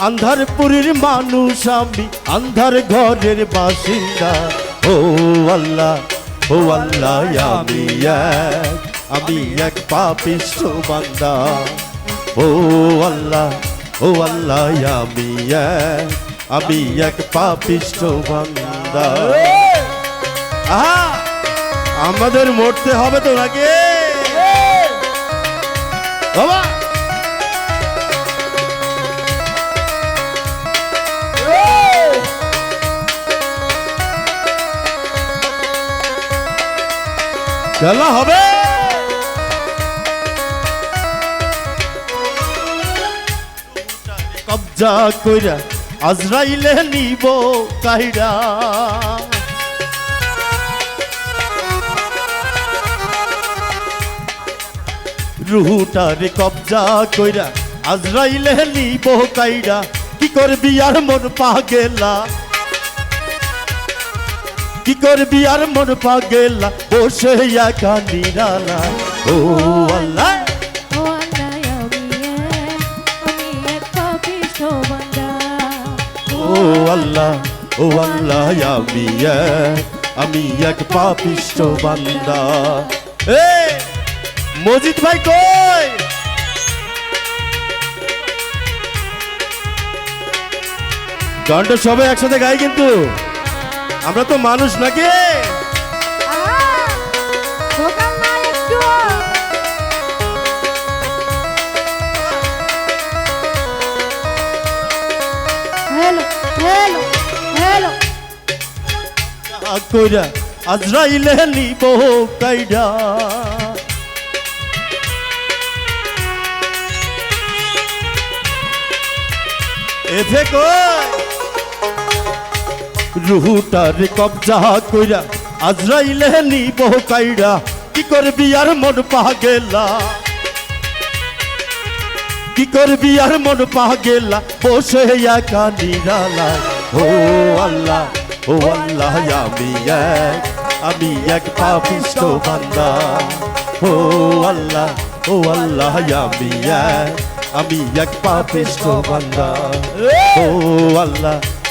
আন্ধারপুরীর মানুষ আমি আন্ধার ঘরের বাসিন্দা। ও আল্লাহ ও আল্লাহ আমি এক আমি এক পাপিষ্ঠ বান্দা। ও আল্লাহ ও আল্লাহ আমি এক আমি এক পাপিষ্ঠ বান্দা। আহা! আমাদের মরতে হবে তো নাকি? খেলা হবে। কবজা কইরা আজরাইলে নিব কাইরা। রুহুটারে কবজা কইরা আজরাইলে নিব কাইরা। কি করবি আর মন পাগেলা? কি করবি আর মন পাগেলা? বসে একা নিরালা। ও আল্লাহ। ও আল্লাহ ও আল্লাহ আমি আমি এক পাপিষ্ঠ বান্দা এ মজিদ ভাই কই? গানটা সবাই একসাথে গাই কিন্তু। আমরা তো মানুষ নাকি আহা! ভোকাল নাই একটু হ্যালো হ্যালো হ্যালো কইরা আজরাইলে নিব কাইডা এথে কই রুহুটার কবজা কইরা, আজরাইলে নিব কাইডা কি করবি আর মন পাগেলা? কি করবি আর মন পাগেলা? বসে একা নিরালা, ও আল্লাহ ও আল্লাহ, আমি এক আমি এক পাপিষ্ঠ বান্দা। ও আল্লাহ ও আল্লাহ, আমি এক আমি এক পাপিষ্ঠ বান্দা। ও আল্লাহ